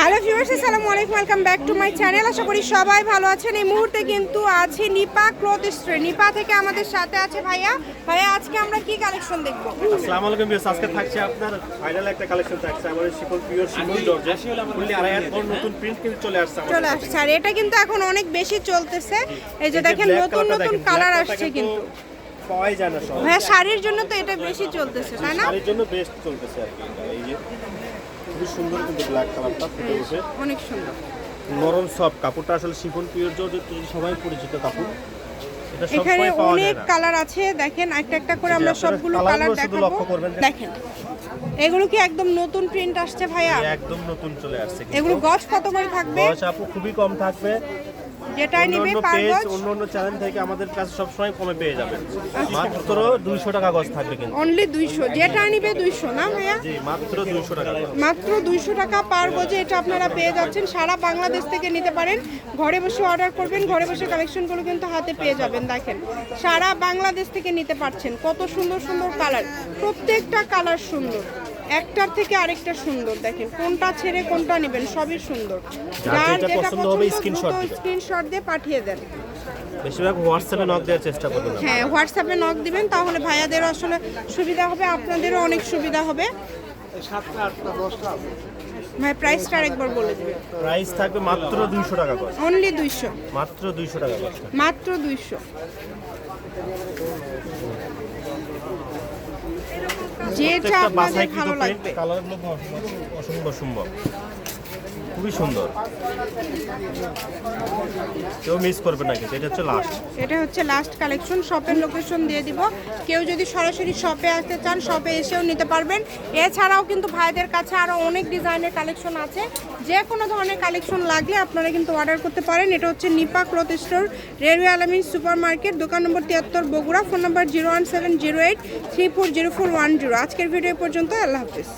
Hello viewers আসসালামু আলাইকুম welcome back to my channel. আশা করি সবাই ভালো আছেন। এই মুহূর্তে কিন্তু আছি নিপা ক্লথ স্টোরে। নিপা থেকে আমাদের সাথে আছে ভাইয়া। ভাইয়া আজকে আমরা কি কালেকশন দেখব? আসসালামু আলাইকুম ভিউয়ার্স আজকে থাকছে আপনার ফাইনাল একটা কালেকশন থাকছে। আমাদের শিকল পিওর শিকল জর্জেট ফুললি আড়াই হাত বড় নতুন প্রিন্ট কিন্তু চলে আসছে আমাদের চলে আসছে। আর এটা কিন্তু এখন অনেক বেশি চলতেছে। এই যে দেখেন নতুন নতুন কালার আসছে কিন্তু পাওয়াই যায় না সব ভাইয়া শাড়ির জন্য তো এটা বেশি চলতেছে তাই না? শাড়ির জন্য বেস্ট চলতেছে আর কি। এই যে খুবই সুন্দর কিন্তু ব্ল্যাক কালারটা ফুটে উঠে অনেক সুন্দর। নরম সব কাপড়টা আসলে শিফন পিওর জর্জেট সবাই পরিচিত কাপড়। এখানে অনেক কালার আছে দেখেন একটা একটা করে আমরা সবগুলো কালার দেখাবো। লক্ষ্য করবেন। দেখেন এগুলো কি একদম নতুন প্রিন্ট আসছে ভাইয়া? একদম নতুন চলে আসছে এগুলো গজ কত করে থাকবে? গজ আপু খুবই কম থাকবে। যেটাই নেবে পার গজ। অন্য অন্য চ্যানেল থেকে আমাদের কাছে সবসময় কমে পেয়ে যাবেন। মাত্র দুইশো টাকা গজ থাকবে কিন্তু। অনলি দুইশো। যেটা নিবে দুইশো না ভাইয়া? জি মাত্র দুইশো টাকা গজ। মাত্র দুইশো টাকা পার গজে এটা আপনারা পেয়ে যাচ্ছেন। সারা বাংলাদেশ থেকে নিতে পারেন। ঘরে বসে অর্ডার করবেন ঘরে বসে কালেকশনগুলো কিন্তু হাতে পেয়ে যাবেন দেখেন। সারা বাংলাদেশ থেকে নিতে পারছেন। কত সুন্দর সুন্দর কালার প্রত্যেকটা কালার সুন্দর। একটার থেকে আরেকটা সুন্দর দেখেন কোনটা ছেড়ে কোনটা নেবেন সবই সুন্দর। যার যেটা পছন্দ হবে screenshot দিবেন। স্ক্রিনশট দিয়ে পাঠিয়ে দেন। বেশিরভাগ হোয়াটসঅ্যাপে নক দেওয়ার চেষ্টা করবেন। হ্যাঁ হোয়াটসঅ্যাপে নক দিবেন তাহলে ভাইয়াদেরও আসলে সুবিধা হবে আপনাদেরও অনেক সুবিধা হবে। ভাই প্রাইসটা আরেকবার বলে দিবেন প্রাইস থাকবে মাত্র দুইশো টাকা গজ অনলি দুইশো। মাত্র দুইশো টাকা গজ মাত্র দুইশো। যেটা আপনাদের ভালো লাগবে। কালারগুলো অসম্ভব সম্ভব খুবই সুন্দর। কেউ মিস করবে না কিন্তু এটা হচ্ছে লাস্ট এটা হচ্ছে লাস্ট কালেকশন শপের লোকেশন দিয়ে দিব। কেউ যদি সরাসরি শপে আসতে চান শপে এসেও নিতে পারবেন। এছাড়াও কিন্তু ভাইদের কাছে আরও অনেক ডিজাইনের কালেকশন আছে। যে কোনো ধরনের কালেকশন লাগলে আপনারা কিন্তু অর্ডার করতে পারেন। এটা হচ্ছে Nipa cloth store railway Alamin super market দোকান নম্বর তিয়াত্তর, বগুড়া ফোন নম্বর zero one seven zero eight three four zero four one zero আজকের ভিডিও পর্যন্ত, আল্লাহ হাফিজ।